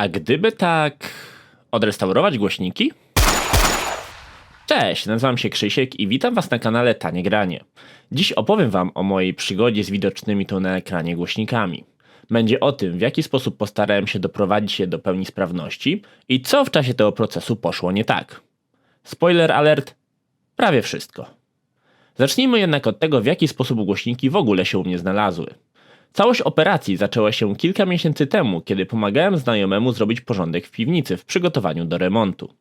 A gdyby tak odrestaurować głośniki? Cześć, nazywam się Krzysiek i witam Was na kanale Tanie Granie. Dziś opowiem Wam o mojej przygodzie z widocznymi tu na ekranie głośnikami. Będzie o tym, w jaki sposób postarałem się doprowadzić je do pełni sprawności i co w czasie tego procesu poszło nie tak. Spoiler alert, prawie wszystko. Zacznijmy jednak od tego, w jaki sposób głośniki w ogóle się u mnie znalazły. Całość operacji zaczęła się kilka miesięcy temu, kiedy pomagałem znajomemu zrobić porządek w piwnicy w przygotowaniu do remontu.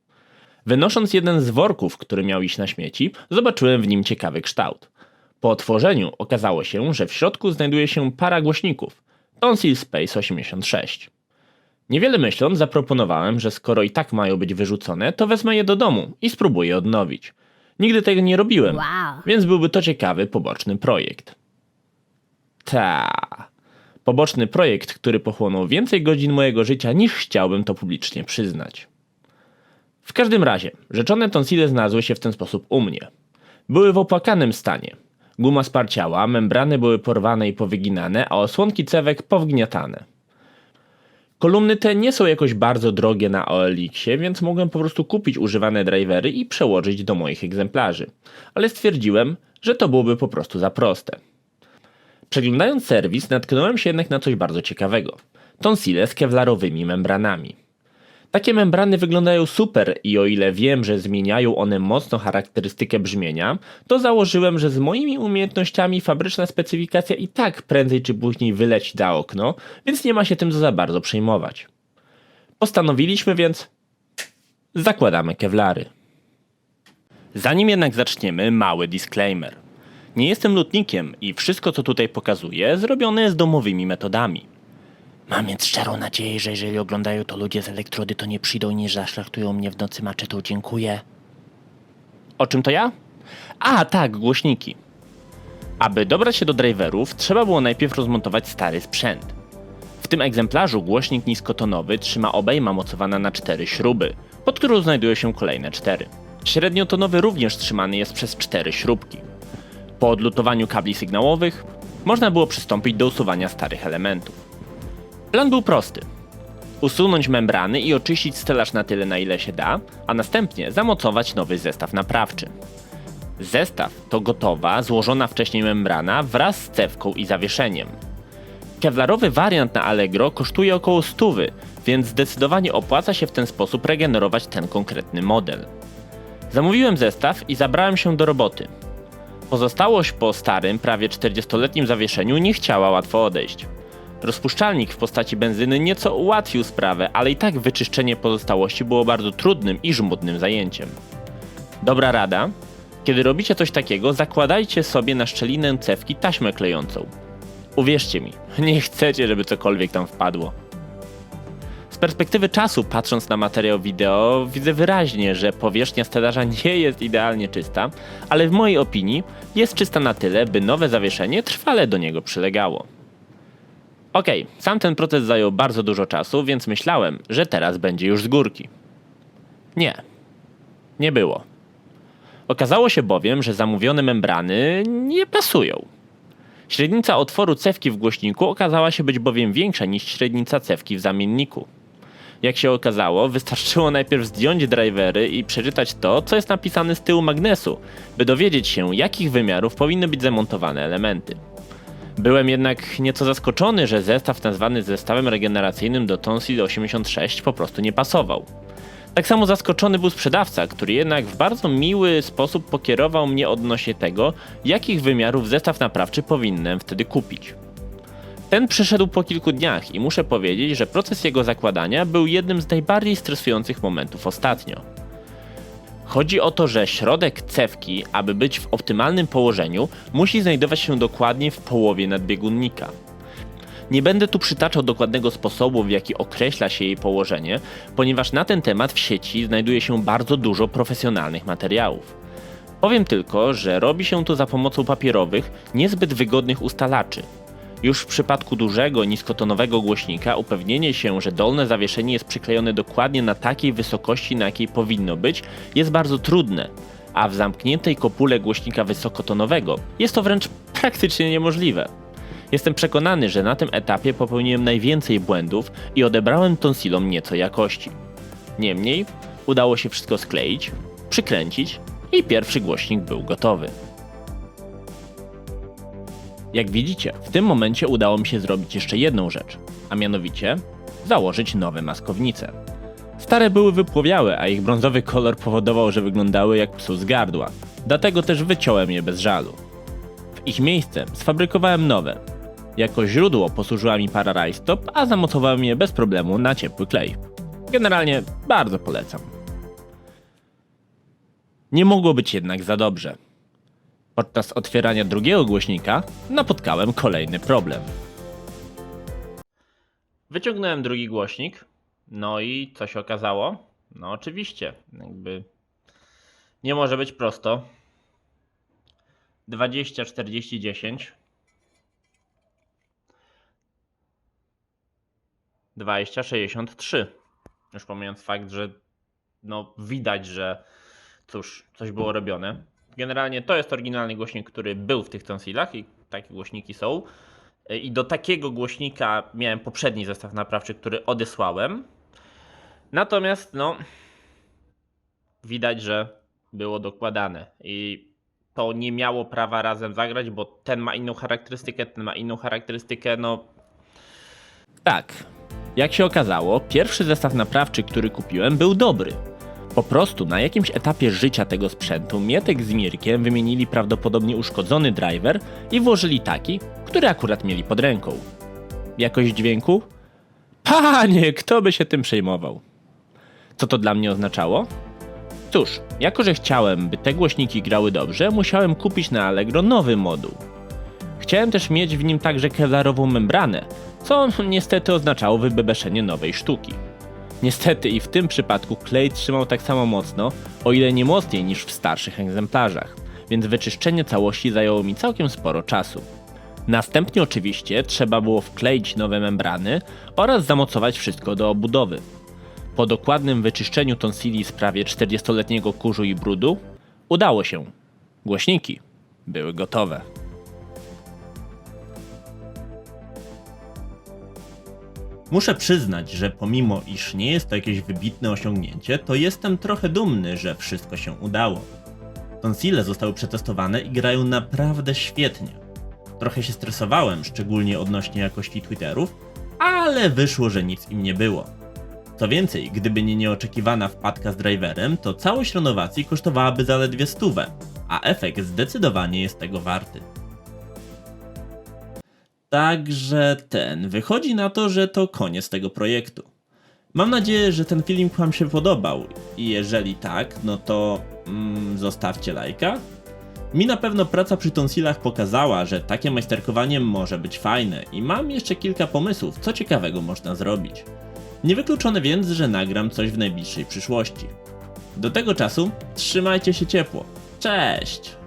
Wynosząc jeden z worków, który miał iść na śmieci, zobaczyłem w nim ciekawy kształt. Po otworzeniu okazało się, że w środku znajduje się para głośników Tonsil Space 86. Niewiele myśląc, zaproponowałem, że skoro i tak mają być wyrzucone, to wezmę je do domu i spróbuję odnowić. Nigdy tego nie robiłem, Wow. więc byłby to ciekawy poboczny projekt. Ta. Poboczny projekt, który pochłonął więcej godzin mojego życia niż chciałbym to publicznie przyznać. W każdym razie, rzeczone tonsile znalazły się w ten sposób u mnie. Były w opłakanym stanie. Guma sparciała, membrany były porwane i powyginane, a osłonki cewek powgniatane. Kolumny te nie są jakoś bardzo drogie na OLX-ie, więc mogłem po prostu kupić używane drivery i przełożyć do moich egzemplarzy. Ale stwierdziłem, że to byłoby po prostu za proste. Przeglądając serwis, natknąłem się jednak na coś bardzo ciekawego. Tonsile z kevlarowymi membranami. Takie membrany wyglądają super i o ile wiem, że zmieniają one mocno charakterystykę brzmienia, to założyłem, że z moimi umiejętnościami fabryczna specyfikacja i tak prędzej czy później wyleci za okno, więc nie ma się tym za bardzo przejmować. Postanowiliśmy więc zakładamy kewlary. Zanim jednak zaczniemy, mały disclaimer. Nie jestem lutnikiem i wszystko co tutaj pokazuję zrobione jest domowymi metodami. Mam więc szczerą nadzieję, że jeżeli oglądają to ludzie z elektrody, to nie przyjdą i nie zaszlachtują mnie w nocy maczetą. Dziękuję. O czym to ja? A, tak, głośniki. Aby dobrać się do driverów, trzeba było najpierw rozmontować stary sprzęt. W tym egzemplarzu głośnik niskotonowy trzyma obejma mocowana na cztery śruby, pod którą znajdują się kolejne cztery. Średniotonowy również trzymany jest przez cztery śrubki. Po odlutowaniu kabli sygnałowych można było przystąpić do usuwania starych elementów. Plan był prosty. Usunąć membrany i oczyścić stelaż na tyle na ile się da, a następnie zamocować nowy zestaw naprawczy. Zestaw to gotowa, złożona wcześniej membrana wraz z cewką i zawieszeniem. Kevlarowy wariant na Allegro kosztuje około 100, więc zdecydowanie opłaca się w ten sposób regenerować ten konkretny model. Zamówiłem zestaw i zabrałem się do roboty. Pozostałość po starym, prawie 40-letnim zawieszeniu nie chciała łatwo odejść. Rozpuszczalnik w postaci benzyny nieco ułatwił sprawę, ale i tak wyczyszczenie pozostałości było bardzo trudnym i żmudnym zajęciem. Dobra rada? Kiedy robicie coś takiego, zakładajcie sobie na szczelinę cewki taśmę klejącą. Uwierzcie mi, nie chcecie, żeby cokolwiek tam wpadło. Perspektywy czasu, patrząc na materiał wideo, widzę wyraźnie, że powierzchnia stelaża nie jest idealnie czysta, ale w mojej opinii jest czysta na tyle, by nowe zawieszenie trwale do niego przylegało. Okej, sam ten proces zajął bardzo dużo czasu, więc myślałem, że teraz będzie już z górki. Nie. Nie było. Okazało się bowiem, że zamówione membrany nie pasują. Średnica otworu cewki w głośniku okazała się być bowiem większa niż średnica cewki w zamienniku. Jak się okazało, wystarczyło najpierw zdjąć drivery i przeczytać to, co jest napisane z tyłu magnesu, by dowiedzieć się, jakich wymiarów powinny być zamontowane elementy. Byłem jednak nieco zaskoczony, że zestaw nazwany zestawem regeneracyjnym do Tonsil 86 po prostu nie pasował. Tak samo zaskoczony był sprzedawca, który jednak w bardzo miły sposób pokierował mnie odnośnie tego, jakich wymiarów zestaw naprawczy powinienem wtedy kupić. Ten przyszedł po kilku dniach i muszę powiedzieć, że proces jego zakładania był jednym z najbardziej stresujących momentów ostatnio. Chodzi o to, że środek cewki, aby być w optymalnym położeniu, musi znajdować się dokładnie w połowie nadbiegunnika. Nie będę tu przytaczał dokładnego sposobu, w jaki określa się jej położenie, ponieważ na ten temat w sieci znajduje się bardzo dużo profesjonalnych materiałów. Powiem tylko, że robi się to za pomocą papierowych, niezbyt wygodnych ustalaczy. Już w przypadku dużego, niskotonowego głośnika upewnienie się, że dolne zawieszenie jest przyklejone dokładnie na takiej wysokości, na jakiej powinno być, jest bardzo trudne, a w zamkniętej kopule głośnika wysokotonowego jest to wręcz praktycznie niemożliwe. Jestem przekonany, że na tym etapie popełniłem najwięcej błędów i odebrałem tonsilom nieco jakości. Niemniej udało się wszystko skleić, przykręcić i pierwszy głośnik był gotowy. Jak widzicie, w tym momencie udało mi się zrobić jeszcze jedną rzecz, a mianowicie założyć nowe maskownice. Stare były wypłowiałe, a ich brązowy kolor powodował, że wyglądały jak psu z gardła. Dlatego też wyciąłem je bez żalu. W ich miejsce sfabrykowałem nowe. Jako źródło posłużyła mi para rajstop, a zamocowałem je bez problemu na ciepły klej. Generalnie bardzo polecam. Nie mogło być jednak za dobrze. Podczas otwierania drugiego głośnika napotkałem kolejny problem. Wyciągnąłem drugi głośnik, no i co się okazało? No oczywiście, jakby nie może być prosto. 20, 40, 10. 20, 63. Już pomijając fakt, że no widać, że cóż, coś było robione. Generalnie to jest oryginalny głośnik, który był w tych tonsilach i takie głośniki są. I do takiego głośnika miałem poprzedni zestaw naprawczy, który odesłałem. Natomiast no widać, że było dokładane i to nie miało prawa razem zagrać, bo ten ma inną charakterystykę, ten ma inną charakterystykę, no tak. Jak się okazało, pierwszy zestaw naprawczy, który kupiłem, był dobry. Po prostu na jakimś etapie życia tego sprzętu Mietek z Mirkiem wymienili prawdopodobnie uszkodzony driver i włożyli taki, który akurat mieli pod ręką. Jakość dźwięku? Panie, kto by się tym przejmował? Co to dla mnie oznaczało? Cóż, jako że chciałem, by te głośniki grały dobrze, musiałem kupić na Allegro nowy moduł. Chciałem też mieć w nim także kelarową membranę, co niestety oznaczało wybebeszenie nowej sztuki. Niestety i w tym przypadku klej trzymał tak samo mocno, o ile nie mocniej niż w starszych egzemplarzach, więc wyczyszczenie całości zajęło mi całkiem sporo czasu. Następnie oczywiście trzeba było wkleić nowe membrany oraz zamocować wszystko do obudowy. Po dokładnym wyczyszczeniu tonsili z prawie 40-letniego kurzu i brudu udało się. Głośniki były gotowe. Muszę przyznać, że pomimo iż nie jest to jakieś wybitne osiągnięcie, to jestem trochę dumny, że wszystko się udało. Tonsile zostały przetestowane i grają naprawdę świetnie. Trochę się stresowałem, szczególnie odnośnie jakości Twitterów, ale wyszło, że nic im nie było. Co więcej, gdyby nie nieoczekiwana wpadka z driverem, to całość renowacji kosztowałaby zaledwie stówę, a efekt zdecydowanie jest tego warty. Także ten, wychodzi na to, że to koniec tego projektu. Mam nadzieję, że ten film Wam się podobał i jeżeli tak, no to mm, zostawcie lajka. Mi na pewno praca przy tonsilach pokazała, że takie majsterkowanie może być fajne i mam jeszcze kilka pomysłów, co ciekawego można zrobić. Niewykluczone więc, że nagram coś w najbliższej przyszłości. Do tego czasu trzymajcie się ciepło. Cześć!